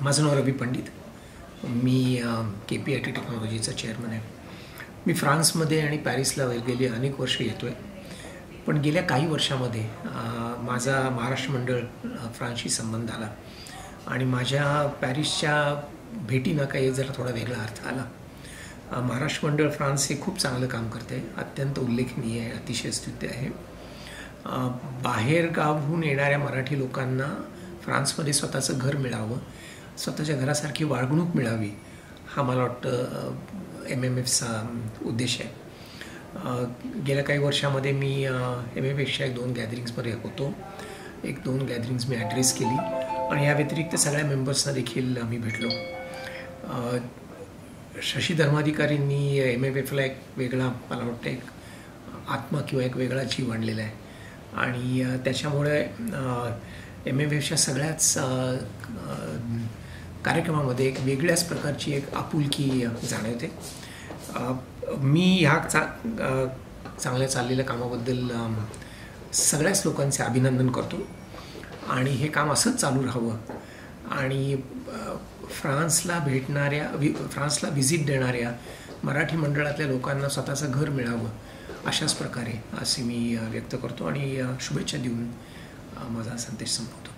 माझं नाव रवी पंडित. मी के पी आय टी टेक्नॉलॉजीचा चेअरमन आहे. मी फ्रान्समध्ये आणि पॅरिसला गेली अनेक वर्ष येतो आहे पण गेल्या काही वर्षामध्ये माझा महाराष्ट्र मंडळ फ्रान्सशी संबंध आला. आणि माझ्या पॅरिसच्या भेटीनं काही जरा थोडा वेगळा अर्थ आला. महाराष्ट्र मंडळ फ्रान्स हे खूप चांगलं काम करते अत्यंत उल्लेखनीय आहे अतिशय स्तुत्य आहे. बाहेरगावहून येणाऱ्या मराठी लोकांना फ्रान्समध्ये स्वतःचं घर मिळावं स्वतःच्या घरासारखी वागणूक मिळावी हा मला वाटतं एम एम एफचा उद्देश आहे. गेल्या काही वर्षामध्ये मी एम एम एफच्या एक दोन गॅदरिंग्समध्ये होतो. एक दोन गॅदरिंग्स मी ॲड्रेस केली आणि या व्यतिरिक्त सगळ्या मेंबर्सना देखील आम्ही भेटलो. शशी धर्माधिकारींनी एम एफ एफला एक वेगळा मला वाटतं एक आत्मा किंवा एक वेगळा जीव आणलेला आहे. आणि त्याच्यामुळे एम एम एफच्या सगळ्याच कार्यक्रमामध्ये एक वेगळ्याच प्रकारची एक आपुलकी जाणवते. मी ह्या चा चांगल्या चाललेल्या कामाबद्दल सगळ्याच लोकांचे अभिनंदन करतो. आणि हे काम असंच चालू राहावं. आणि फ्रान्सला भेटणाऱ्या वि फ्रान्सला व्हिजिट देणाऱ्या मराठी मंडळातल्या लोकांना स्वतःचं घर मिळावं अशाच प्रकारे असे मी व्यक्त करतो. आणि शुभेच्छा देऊन Ramazan Santesh Sampurna.